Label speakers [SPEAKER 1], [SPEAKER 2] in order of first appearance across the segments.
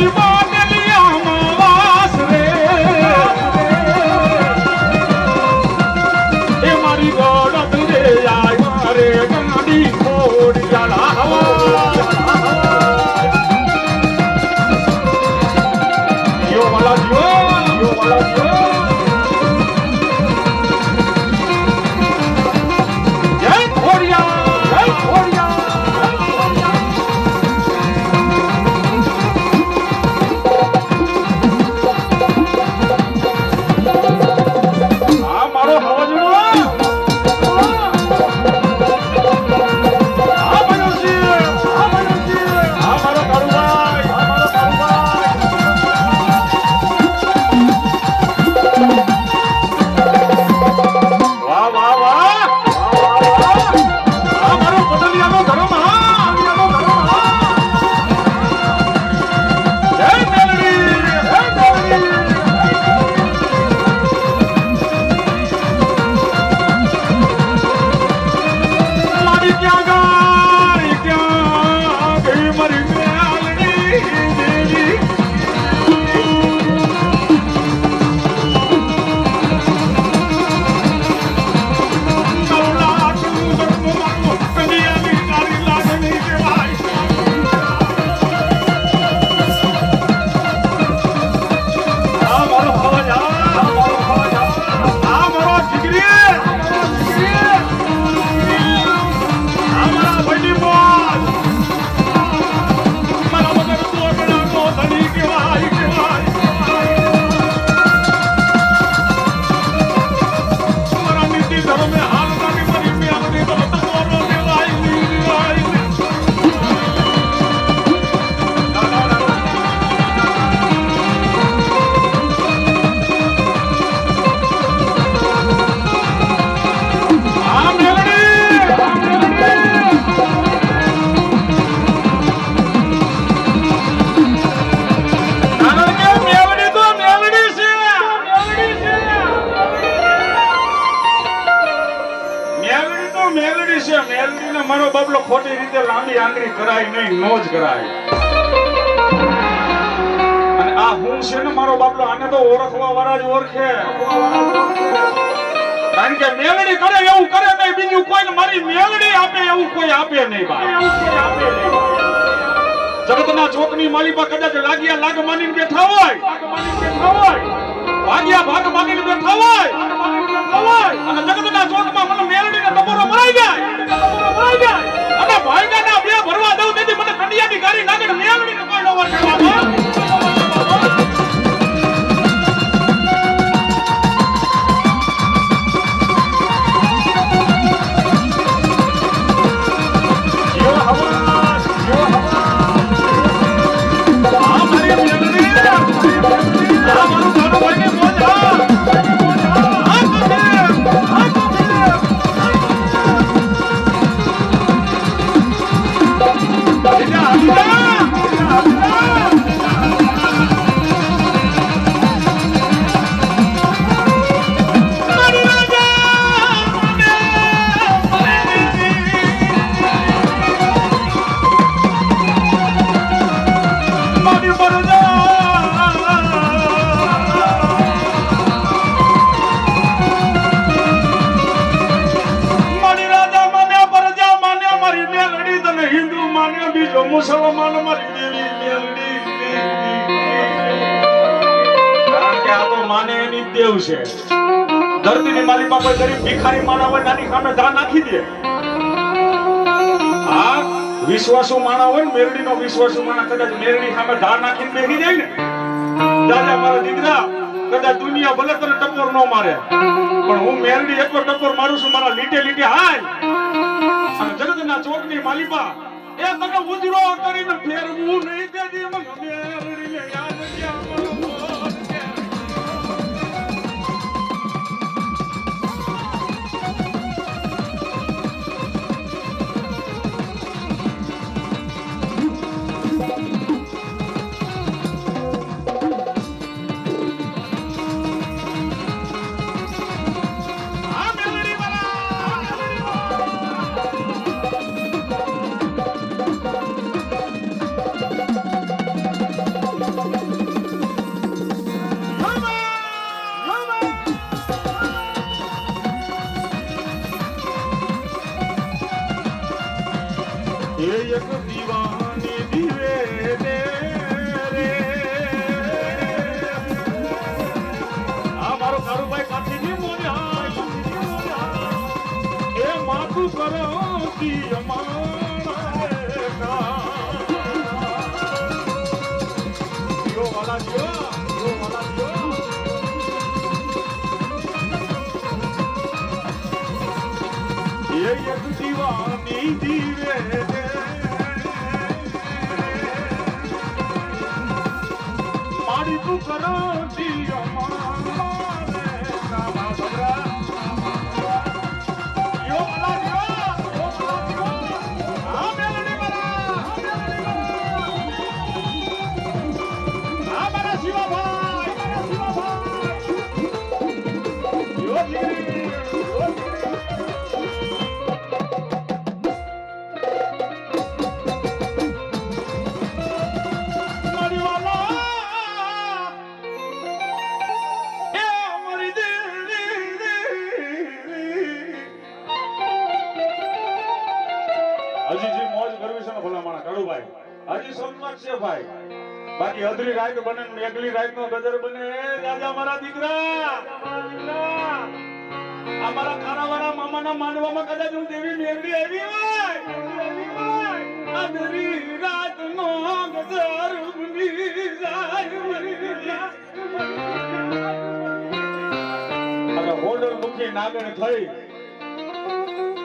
[SPEAKER 1] મારી બાટલિયામાં રીતે કરાય નહીં નો જ કરાય. અને આ હું છે ને મારો બાપલો, આને તો ઓળખવા વાળા જ ઓળખે. કારણ કે મેલડી કરે એવું કરે નહીં, બીજું કોઈ મારી મેલડી આપે એવું કોઈ આપે નહીં ભાઈ જગતના ચોકની માલિપા કદાચ લાગ્યા લાગ માની બેઠા હોય. ભાગ્યા ભાગ માની બેઠા હોય. અને જગતના ચોકમાં મને મેલડીને ટપોરો મરાઈ જાય ટપોરો મરાઈ જાય. ભાઈગાના બે ભરવા દઉં તેથી મને કંડિયાની ગાડી લાગે ને મેલડીને કોઈ નો બીજો મુસલમાન મારી ધા નાખી દે. આ ને, મેરડીનો ને. દીકરા, કદાચ દુનિયા ભલે તને ટપોર ન મારે, પણ હું મેરડી એકવાર ટપોર મારું છું, મારા લીટે લીટે હાય. અને જગતના ચોકની માલિકા એ તને ઉજરો કરીને ફેરવું નહીં દેતી મને મેરડીને યાદ ક્યાં દીવાની દીવે મારી તું કરો બાકી અધરી રાત બને ને એકલી રાત નો ગજર બને. રાજા મારા દીકરા. અમારા ખાના વાળા મામા ના માનવામાં કદાચ હું દેવી મેળવી આવી હોય. અધરી રાત નો ગજર બની જાય. હોડલ મુખી નાગણ થઈ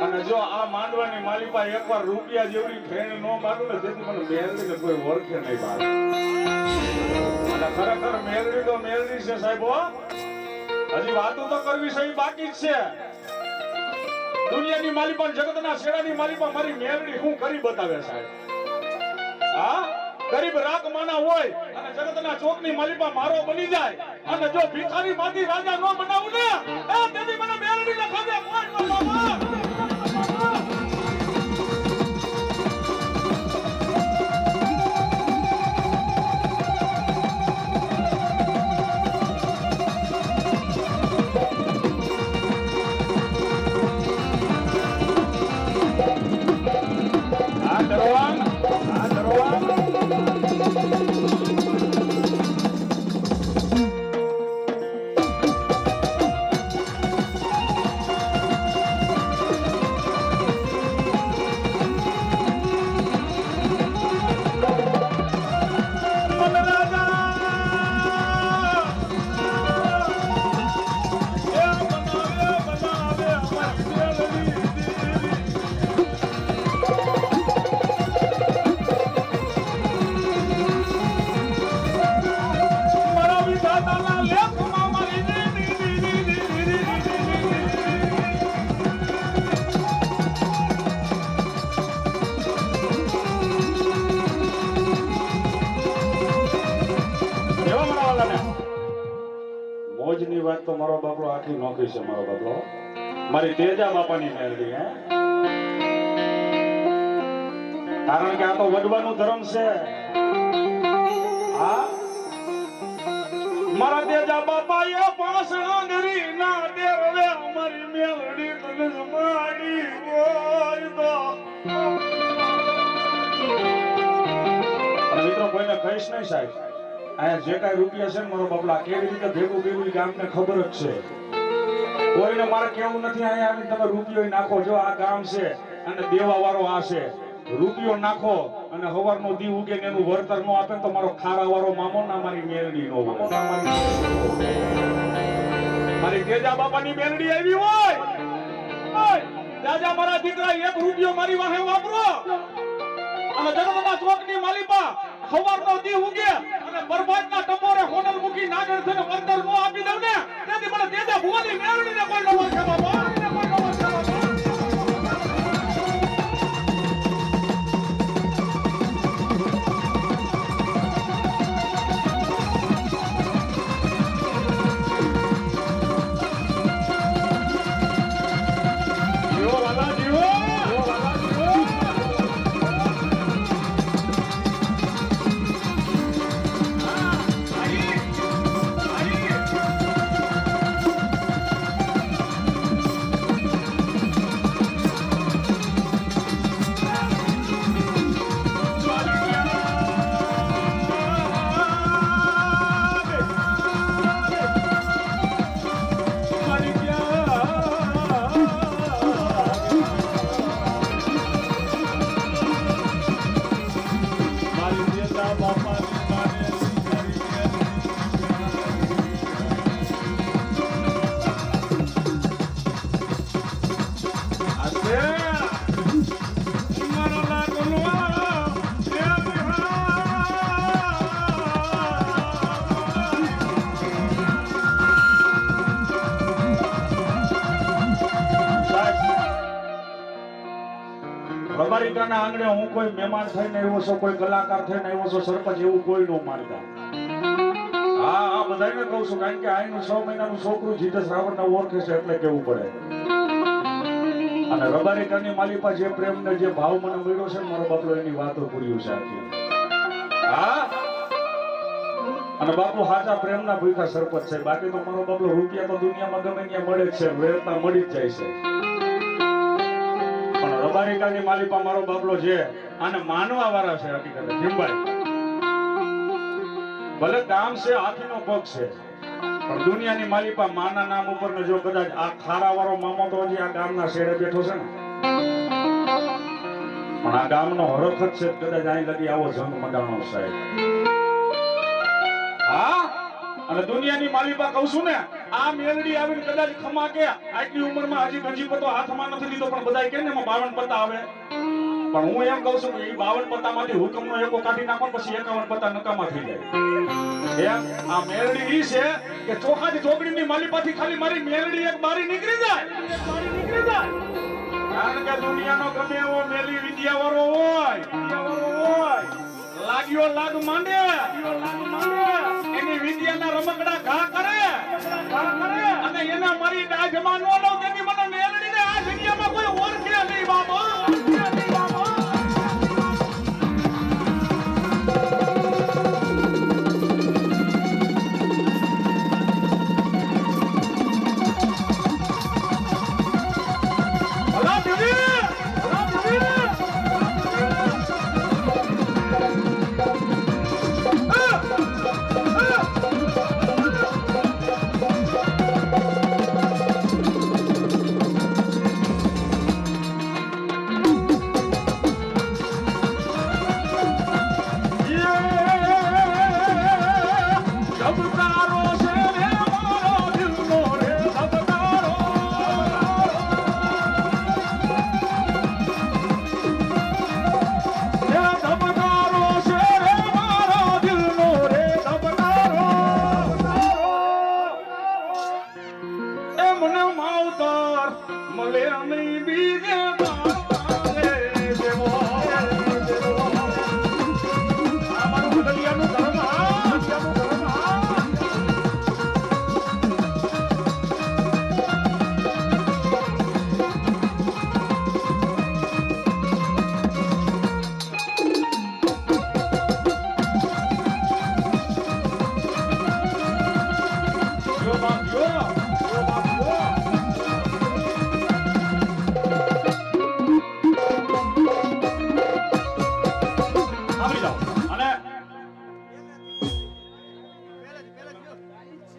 [SPEAKER 1] અને જો આ માંડવાની માલિપા એકવાર રૂપિયા જેવડી ફેણ ન માગું ને તેથી મને મેળવી ને કોઈ ઓળખે નહીં બાર અને ખરેખર મેળવી તો મેળવી છે સાહેબ હજી વાતો તો કરવી છે બાકી છે. દુનિયાની માલિપા જગતના શેરાની પણ મારી મેળવી હું કરી બતાવે સાહેબ? હા? ગરીબ રાખ માના હોય અને જગતના ચોકની માલિપા મારો બની જાય. અને જો ભિખારી માંથી રાજા નો બનાવું ને તેથી મને મેળવી ને ખોજે કોઈ નો તો મારો બાપડો આખી નોકરી છે, મારો બાપડો. મારી તેજા બાપાની મેલડી હે. કારણ કે આ તો વડવાનું ધર્મ છે. હા? મારા તેજા બાપા એ પાસણા ગરી ના દેવે અમારી મેલડી તને માડી હોય તો. મિત્રો કોઈને કહીશ નહીં સાહેબ. અહીંયા જે કાંઈ રૂપિયા છે ને મારો બાપલા કેવી રીતે ભેગું કર્યું ગામને ખબર જ છે. કોઈને મારે કેવું નથી અહીંયા તમે રૂપિયો નાખો. જો આ ગામ છે અને દેવા વાળો આ છે રૂપિયો નાખો અને હવારનો દી ઉગે ને એનું વળતર નો આપે તો મારો ખારા વાળો મામો ના મારી મેલડી નો હોય. મારી તેજા બાપાની મેલડી આવી હોય. ઓય, મારા દીકરા એક રૂપિયો મારી વાહે વાપરો. અને જગતના ચોકની માલિપા સવારનો દી ઉગે. અને બરબાદના ટપોરે હોનલ મૂકી નાગર થઈને વળતર નો આપી દઉં ને. તેથી મને તેજા ભુવાની મેળવીને કોઈ ન છે બાબા આંગણે હું કોઈ મહેમાન થઈને આવ્યો છું, કોઈ કલાકાર થઈને આવ્યો છું, સરપંચ એવું કોઈ નો માનતા. હા હા બધાને કહું છું, કારણ કે આઈનું છ મહિનાનું છોકરું જીતે શ્રાવણને ઓળખે છે એટલે કેવું પડે. અને રબારી કરની માલિપા જે પ્રેમ ને જે ભાવ મને મળ્યો છે મારો બાપલો એની વાતો પૂર્યું છે આખી. હા? અને બાપુ પ્રેમ પ્રેમના ભૂખા સરપંચ છે. બાકી તો મારો બાપલો રૂપિયા તો દુનિયામાં ગમે ત્યાં મળે છે, વેરતા મળી જ જાય છે. પણ રબારિકાની માલિપા મારો બાપલો છે. અને માનવા વાળા છે હકીકત. ભીમભાઈ ભલે ગામ છે, હાથીનો પગ છે, પણ દુનિયાની માલિપા માના નામ ઉપર ને જો કદાચ આ ખારા વાળો મામો તો હજી આ ગામના શેડે બેઠો છે ને. પણ આ ગામનો હરખ જ છે કદાચ અહીં લગી આવો જંગ મગાણો સાહેબ. હા? અને દુનિયાની માલિપા કહું છું ને, આ મેલડી આવીને કદાચ ખમા કે, આટલી ઉંમરમાં હજી ગંજી પતો હાથમાં નથી લીધો, પણ બધા કે બાવન પતા આવે. પણ હું એમ કહું છું કે એ બાવન પત્તામાંથી હુકમનો એકો કાઢી નાખો પછી એકાવન પત્તા નકામા થઈ જાય. એમ આ ખાલી મારી મેલડી એક બારી નીકળી જાય. કારણ કે દુનિયાનો ગમે મેલી વિદ્યાવાળો લાગ્યો લાગ માંડે લાગ માંડે. વિદ્યાના રમકડા ઘા કરે. અને એના મારી ડાઢમાં નો